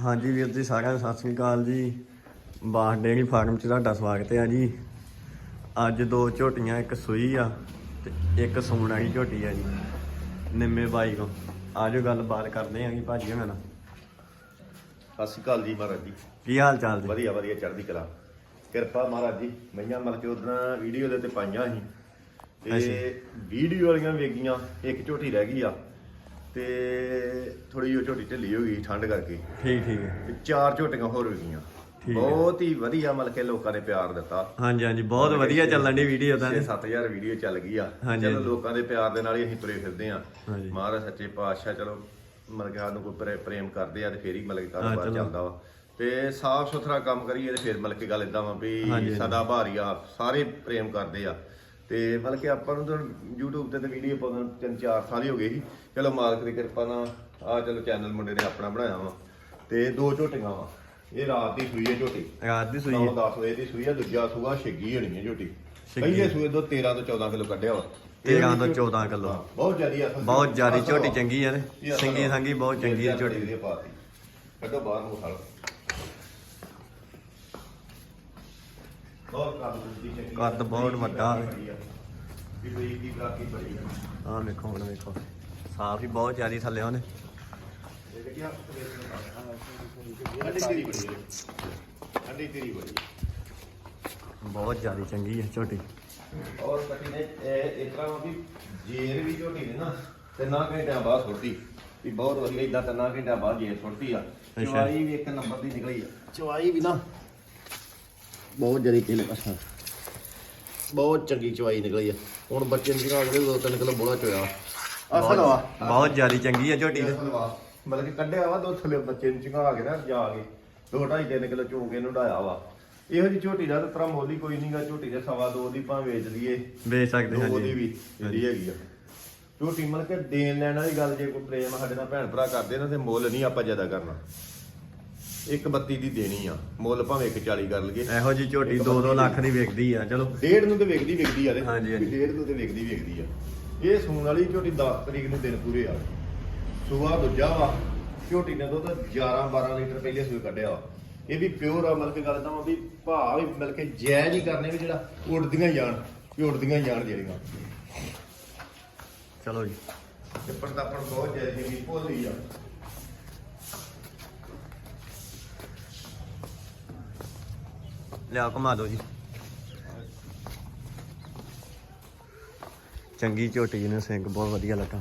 ਹਾਂਜੀ ਵੀਰ ਜੀ ਸਾਰਿਆਂ ਨੂੰ ਸਤਿ ਸ੍ਰੀ ਅਕਾਲ ਜੀ। ਬਾਸ ਡੇਅਰੀ ਫਾਰਮ 'ਚ ਤੁਹਾਡਾ ਸਵਾਗਤ ਹੈ ਜੀ। ਅੱਜ ਦੋ ਝੋਟੀਆਂ ਇੱਕ ਸੂਈ ਆ ਤੇ ਇੱਕ ਸੂਣ ਵਾਲੀ ਝੋਟੀ ਆ ਜੀ। ਨਿੰਮੇ ਬਾਈ ਕੋ ਆਜੋ ਗੱਲਬਾਤ ਕਰਦੇ ਆਂ ਜੀ ਭਾਜੀ ਹੁਣਾਂ ਨਾਲ। ਸਤਿ ਸ਼੍ਰੀ ਅਕਾਲ ਜੀ ਮਹਾਰਾਜ ਜੀ। ਕੀ ਹਾਲ ਚਾਲ ਜੀ? ਵਧੀਆ ਵਧੀਆ ਚੜ੍ਹਦੀ ਕਲਾ। ਕਿਰਪਾ ਮਹਾਰਾਜ ਜੀ। ਮਈਆਂ ਮਲ ਕੇ ਉਦੋਂ ਵੀਡੀਓ ਦੇ ਤੇ ਪਾਈਆਂ ਸੀ। ਤੇ ਵੀਡੀਓ ਵਾਲੀਆਂ ਵੇਗੀਆਂ ਇੱਕ ਝੋਟੀ ਰਹਿ ਗਈ ਆ। ਤੇ ਥੋੜੀ ਜਿਹੀ ਝੋਟੀ ਢਿੱਲੀ ਹੋ ਗਈ ਠੰਡ ਕਰਕੇ ਠੀਕ ਠੀਕ ਹੈ ਤੇ ਚਾਰ ਝੋਟੀਆਂ ਹੋਰ ਠੀਕ ਹੈ। ਬਹੁਤ ਹੀ ਵਧੀਆ ਮਲ ਕੇ ਲੋਕਾਂ ਨੇ ਪਿਆਰ ਦਿੱਤਾ ਹਾਂਜੀ ਹਾਂਜੀ ਬਹੁਤ ਵਧੀਆ ਚੱਲਣ ਦੀ ਵੀਡੀਓ ਤਾਂ 7000 ਵੀਡੀਓ ਚੱਲ ਗਈ ਆ ਹਾਂਜੀ, ਚਲੋ। ਲੋਕਾਂ ਦੇ ਪਿਆਰ ਦੇ ਨਾਲ ਹੀ ਅਸੀਂ ਤੁਰੇ ਫਿਰਦੇ ਆ ਹਾਂਜੀ। ਮਹਾਰਾਜ ਸੱਚੇ ਪਾਤਸ਼ਾਹ ਚਲੋ ਮਤਲਬ ਕਿ ਸਾਨੂੰ ਕੋਈ ਪ੍ਰੇ- ਪ੍ਰੇਮ ਕਰਦੇ ਆ ਤੇ ਫੇਰ ਹੀ ਮਤਲਬ ਕਿ ਕਾਰੋਬਾਰ ਚਲੋ। ਚੱਲਦਾ ਵਾ ਤੇ ਸਾਫ਼ ਸੁਥਰਾ ਕੰਮ ਕਰੀਏ ਤੇ ਫੇਰ ਮਤਲਬ ਕਿ ਗੱਲ ਇਦਾਂ ਵਾ ਵੀ। ਸਦਾ ਭਾਰੀ ਆ ਸਾਰੇ ਪ੍ਰੇਮ ਕਰਦੇ ਆ ਤੇ ਮਤਲਬ ਕਿ ਆਪਾਂ ਨੂੰ ਤਾਂ YouTube ਤੇ ਤੇ ਵੀਡੀਓ ਪਾਉਣ ਤਿੰਨ ਚਾਰ ਸਾਲ ਹੀ ਹੋ ਗਏ ਸੀ ਚਲੋ ਮਾਲਕ ਦੀ ਕਿਰਪਾ ਨਾਲ ਆ ਚਲੋ ਚੈਨਲ ਮੁੰਡੇ ਨੇ ਆਪਣਾ ਬਣਾਇਆ ਵਾ। ਤੇ ਦੋ ਝੋਟੀਆਂ ਵਾ। ਇਹ ਰਾਤ ਦੀ ਸੂਈ ਹੈ ਝੋਟੀ। ਰਾਤ ਦੀ ਸੂਈ ਹੈ। 10 ਵਜੇ ਦੀ ਸੂਈ ਆ ਦੂਜਾ ਸੂਆ ਛਿੱਗੀ ਹੋਣੀ ਹੈ ਝੋਟੀ। ਪਹਿਲੇ ਸੂਏ ਤੋਂ 13 ਤੋਂ 14 ਕਿਲੋ ਕੱਢਿਆ ਵਾ। 13 ਤੋਂ 14 ਕਿਲੋ। ਹਾਂ, ਬਹੁਤ ਜ਼ਿਆਦੀ ਅਸਲ ਬਹੁਤ ਜ਼ਿਆਦੀ ਝੋਟੀ ਚੰਗੀ ਆ ਨੇ ਸਿੰਗੀ। ਸੰਗੀ ਬਹੁਤ ਚੰਗੀ ਹੈ ਝੋਟੀ। ਦੀ ਪਾਤੀ ਕੱਢੋ ਬਾਹਰ ਨੂੰ ਬਹੁਤ ਆ। ਕੱਦ ਬਹੁਤ ਵੱਡਾ ਹੈ। ਵੀ ਦੀ ਬੜੀ ਆਹ ਵੇਖੋ ਹੁਣ ਵੇਖੋ। ਸਾਫ਼ ਹੀ ਬਹੁਤ ਜ਼ਿਆਦੀ ਥੱਲੇ ਉਹਨੇ। ਇਹ ਦੇਖਿਆ ਅੰਡੀ ਤੇਰੀ ਬੜੀ ਆ। ਅੰਡੀ ਤੇਰੀ ਬੜੀ ਆ। ਬਹੁਤ ਜ਼ਿਆਦੀ ਚੰਗੀ ਹੈ ਝੋਟੀ। ਔਰ ਕਟੀ ਨੇ ਇਹ ਵੀ ਜੇਰ ਵੀ ਝੋਟੀ ਨੇ ਨਾ ਤਿੰਨਾਂ ਘੰਟਿਆਂ ਬਾਅਦ ਸੁੱਟੀ ਵੀ ਬਹੁਤ ਵਧੀਆ ਇਦਾਂ ਤਿੰਨਾਂ ਘੰਟਿਆਂ ਬਾਅਦ ਜੇਰ ਸੁੱਟੀ ਆ। ਚਵਾਈ ਵੀ ਇੱਕ ਨੰਬਰ ਦੀ ਨਿਕਲੀ ਆ। ਚਵਾਈ ਵੀ ਨਾ ਬਹੁਤ ਜਰੀ ਕਿਲੇ ਪਸਾ ਬਹੁਤ ਚੰਗੀ ਚਵਾਈ ਨਿਕਲੀ ਆ। ਹੁਣ ਬੱਚੇ ਨੂੰ ਜਿਹੜਾ ਅਗਲੇ ਦੋ ਤਿੰਨ ਕਿਲੋ ਬੋਲਾ ਚੋਇਆ। ਅਸਲ ਵਾ ਬਹੁਤ ਜ਼ਿਆਦੀ ਚੰਗੀ ਹੈ ਝੋਟੀ ਤੇ। ਅਸਲ ਵਾ ਮਤਲਬ ਕਿ ਕੱਢਿਆ ਵਾ ਦੋ ਥਲੇ ਬੱਚੇ ਨੂੰ ਚੰਗਾ ਕੇ ਨਾ ਜਾ ਕੇ। ਦੋ ਢਾਈ ਤਿੰਨ ਕਿਲੋ ਚੋ ਕੇ ਇਹਨੂੰ ਢਾਇਆ ਵਾ। ਇਹੋ ਜੀ ਝੋਟੀ ਦਾ ਤਰਾ ਮੁੱਲ ਕੋਈ ਨਹੀਂਗਾ ਝੋਟੀ ਦੇ ਸਵਾ ਦੋ ਦੀ ਭਾਵੇਂ ਵੇਚ ਲਈਏ। ਵੇਚ ਸਕਦੇ ਹਾਂ ਦੋ ਦੀ ਜੀ ਵੀ ਜਿਹੜੀ ਹੈਗੀ ਆ। ਝੋਟੀ ਮਤਲਬ ਕਿ ਦੇਣ ਲੈਣ ਵਾਲੀ ਗੱਲ ਜੇ ਕੋਈ ਪ੍ਰੇਮ ਸਾਡੇ ਨਾਲ ਭੈਣ ਭਰਾ ਕਰਦੇ ਨਾ ਤੇ ਮੁੱਲ ਨਹੀਂ ਆਪਾਂ ਜ਼ਿਆਦਾ ਕਰਨਾ। ਇੱਕ ਬੱਤੀ ਦੀ ਦੇਣੀ ਆ। ਮੁੱਲ ਭਾਵੇਂ ਇੱਕ 40 ਕਰ ਲਈਏ। ਇਹੋ ਜੀ ਝੋਟੀ 2-2 ਲੱਖ ਦੀ ਵਿਕਦੀ ਆ ਚਲੋ। ਡੇਢ ਨੂੰ ਤੇ ਵਿਕਦੀ ਵਿਕਦੀ ਆ ਤੇ ਹਾਂਜੀ, ਹਾਂਜੀ। ਡੇਢ ਨੂੰ ਤੇ ਵਿਕਦੀ ਵਿਕਦੀ ਆ। ਇਹ ਸੂਣ ਵਾਲੀ ਝੋਟੀ 10 ਤਰੀਕ ਨੂੰ ਦਿਨ ਪੂਰੇ ਆ। ਸੂਆ ਦੂਜਾ ਵਾ। ਝੋਟੀ ਨੇ ਦੁੱਧ 11 12 ਲੀਟਰ ਪਹਿਲੇ ਸੂਏ ਕੱਢਿਆ ਵਾ। ਇਹ ਵੀ ਪਿਓਰ ਆ ਮਤਲਬ ਕਿ ਗੱਲ ਤਾਂ ਵਾ ਵੀ ਭਾਅ ਵੀ ਮਤਲਬ ਕਿ ਜਾਇਜ਼ ਹੀ ਕਰਨੇ ਵੀ ਜਿਹੜਾ ਉੜਦੀਆਂ ਹੀ ਜਾਣ ਵੀ ਉੜਦੀਆਂ ਹੀ ਜਾਣ ਜਿਹੜੀਆਂ। ਚਲੋ ਜੀ। ਦਾ ਪੜ ਬਹੁਤ ਜਾਇਜ਼ ਜੀ ਭੋਲੀ ਆ ਲਿਆ ਘੁਮਾ ਦਿਓ ਜੀ। ਚੰਗੀ ਝੋਟੀ ਨੇ ਸਿੰਘ ਬਹੁਤ ਵਧੀਆ ਲੱਗਾ।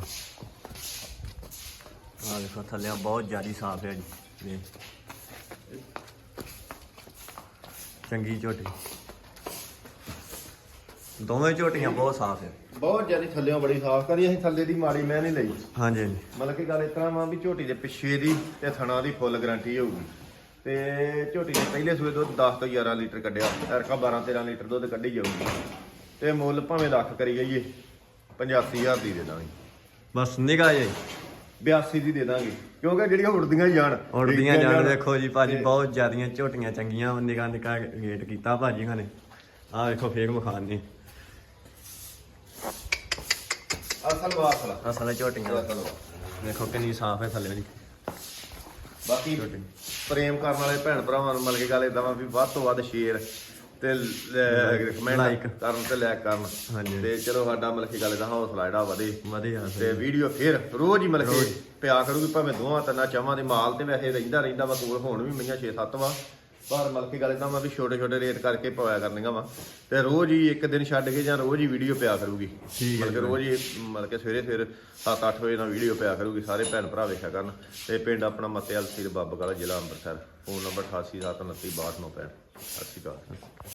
ਆ ਦੇਖੋ ਥੱਲੇ ਬਹੁਤ ਜ਼ਿਆਦੀ ਸਾਫ਼ ਹੈ ਜੀ। ਚੰਗੀ ਝੋਟੀ। ਦੋਵੇਂ ਝੋਟੀਆਂ ਬਹੁਤ ਸਾਫ਼ ਹੈ। ਬਹੁਤ ਜ਼ਿਆਦਾ ਥੱਲੇੋਂ ਬੜੀ ਸਾਫ਼ ਕਰੀ ਅਸੀਂ ਥੱਲੇ ਦੀ ਮਾੜੀ ਮੈਂ ਨਹੀਂ ਲਈ। ਹਾਂਜੀ ਹਾਂਜੀ। ਮਤਲਬ ਕਿ ਗੱਲ ਇਸ ਤਰ੍ਹਾਂ ਵਾ ਵੀ ਝੋਟੀ ਦੇ ਪਿੱਛੇ ਦੀ ਤੇ ਥਣਾ ਦੀ ਫੁੱਲ ਗਾਰੰਟੀ ਹੋਊਗੀ। ਤੇ ਝੋਟੀ ਨੇ ਪਹਿਲੇ ਸੂਏ ਦੁੱਧ 10 ਤੋਂ 11 ਲੀਟਰ ਕੱਢਿਆ ਐਰਕਾ 12 13 ਲੀਟਰ ਦੁੱਧ ਕੱਢੀ ਜਾਊਗੀ। ਤੇ ਮੁੱਲ ਭਾਵੇਂ ਲੱਖ ਕਰੀ ਗਈਏ 85000 ਦੀ ਦੇ ਦਾਂਗੇ। ਬਸ ਨਿਗਾਹ ਜੀ। 82 ਦੀ ਦੇ ਦਾਂਗੇ ਕਿਉਂਕਿ ਜਿਹੜੀਆਂ ਉੜਦੀਆਂ ਜਾਣ ਉੜਦੀਆਂ ਜਾਣ ਦੇਖੋ ਜੀ ਭਾਜੀ ਬਹੁਤ ਜ਼ਿਆਦੀਆਂ ਝੋਟੀਆਂ ਚੰਗੀਆਂ ਨਿਕਾ ਨਿਕਾ ਗੇਟ ਕੀਤਾ ਭਾਜੀ ਨੇ। ਆਹ ਵੇਖੋ ਫੇਕ ਮਖਾਨੇ ਅਸਲ ਵਾ ਅਸਲ ਝੋਟੀਆਂ। ਅਸਲ ਵਾ। ਦੇਖੋ ਕਿੰਨੀ ਸਾਫ਼ ਹੈ ਥੱਲੇ ਜੀ। ਬਾਕੀ ਝੋਟੀ। ਪ੍ਰੇਮ ਕਰਨ ਵਾਲੇ ਭੈਣ ਭਰਾਵਾਂ ਨੂੰ ਮਿਲ ਕੇ ਗੱਲ ਇਦਾਂ ਵਾ ਵੀ ਵੱਧ ਤੋਂ ਵੱਧ ਸ਼ੇਅਰ ਤੇ ਕਮੈਂਟ। ਕਰਨ ਤੇ ਲਾਇਕ ਕਰਨ ਹਾਂਜੀ। ਤੇ ਚਲੋ ਸਾਡਾ ਮਿਲ ਕੇ ਗੱਲ ਦਾ ਹੌਸਲਾ ਜਿਹੜਾ ਵਧੇ ਵਧੀਆ ਤੇ। ਵੀਡੀਓ ਫਿਰ ਰੋਜ਼ ਹੀ ਮਿਲ ਕੇ। ਪਿਆ ਕਰੂਗੀ ਭਾਵੇਂ ਦੋਵਾਂ ਤਿੰਨਾਂ ਚਾਵਾਂ ਦੇ ਮਾਲ ਤੇ ਵੈਸੇ ਰਹਿੰਦਾ ਰਹਿੰਦਾ ਵਾ ਕੋਲ ਹੁਣ ਵੀ ਮਈਆਂ 6-7 ਵਾ ਪਰ ਮਿਲ ਕੇ ਗੱਲ ਇਦਾਂ ਵਾ ਵੀ ਛੋਟੇ ਛੋਟੇ ਰੇਟ ਕਰਕੇ ਪਾਇਆ ਕਰਨੀਆਂ ਵਾ। ਤੇ ਰੋਜ਼ ਹੀ ਇੱਕ ਦਿਨ ਛੱਡ ਕੇ ਜਾਂ ਰੋਜ਼ ਹੀ ਵੀਡੀਓ ਪਿਆ ਕਰੂਗੀ। ਠੀਕ ਹੈ ਰੋਜ਼ ਹੀ ਮਤਲਬ ਕਿ ਸਵੇਰੇ ਸਵੇਰੇ 7-8 ਵਜੇ ਨਾਲ ਵੀਡੀਓ ਪਿਆ ਕਰੂਗੀ ਸਾਰੇ ਭੈਣ ਭਰਾ ਵੇਖਿਆ ਕਰਨ। ਤੇ ਪਿੰਡ ਆਪਣਾ ਮੱਤੇਵਾਲ ਸੀਰ ਬੱਬਗਾਲਾ ਜ਼ਿਲ੍ਹਾ ਅੰਮ੍ਰਿਤਸਰ ਫੋਨ ਨੰਬਰ 8879329265 ਸਤਿ ਸ਼੍ਰੀ ਅਕਾਲ।